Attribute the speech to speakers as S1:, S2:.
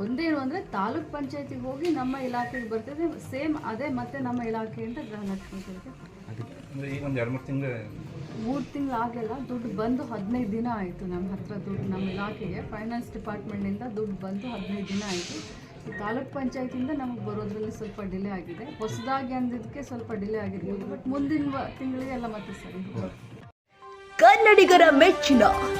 S1: ಒಂದೇನು ಅಂದರೆ ತಾಲೂಕ್ ಪಂಚಾಯತಿಗೆ ಹೋಗಿ ನಮ್ಮ ಇಲಾಖೆಗೆ ಬರ್ತದೆ ಸೇಮ್ ಅದೇ ಮತ್ತೆ ನಮ್ಮ ಇಲಾಖೆಯಿಂದ ಗೃಹಲಕ್ಷ್ಮಿ
S2: ಮೂರು ತಿಂಗಳು
S1: ಮೂರು ತಿಂಗಳು ಆಗಲ್ಲ ದುಡ್ಡು ಬಂದು ಹದಿನೈದು ದಿನ ಆಯಿತು ನಮ್ಮ ಹತ್ರ ದುಡ್ಡು ನಮ್ಮ ಇಲಾಖೆಗೆ. ಫೈನಾನ್ಸ್ ಡಿಪಾರ್ಟ್ಮೆಂಟಿಂದ ದುಡ್ಡು ಬಂದು ಹದಿನೈದು ದಿನ ಆಯಿತು. ಈ ತಾಲೂಕ್ ಪಂಚಾಯತಿಯಿಂದ ನಮಗೆ ಬರೋದ್ರಲ್ಲಿ ಸ್ವಲ್ಪ ಡಿಲೇ ಆಗಿದೆ. ಹೊಸದಾಗಿ ಅಂದಿದ್ದಕ್ಕೆ ಸ್ವಲ್ಪ ಡಿಲೇ ಆಗಿರ್ಬೋದು ಬಟ್ ಮುಂದಿನ ತಿಂಗಳಿಗೆ ಎಲ್ಲ ಮತ್ತೆ ಸರಿ
S3: ಕನ್ನಡಿಗರ ಮೆಚ್ಚಿನ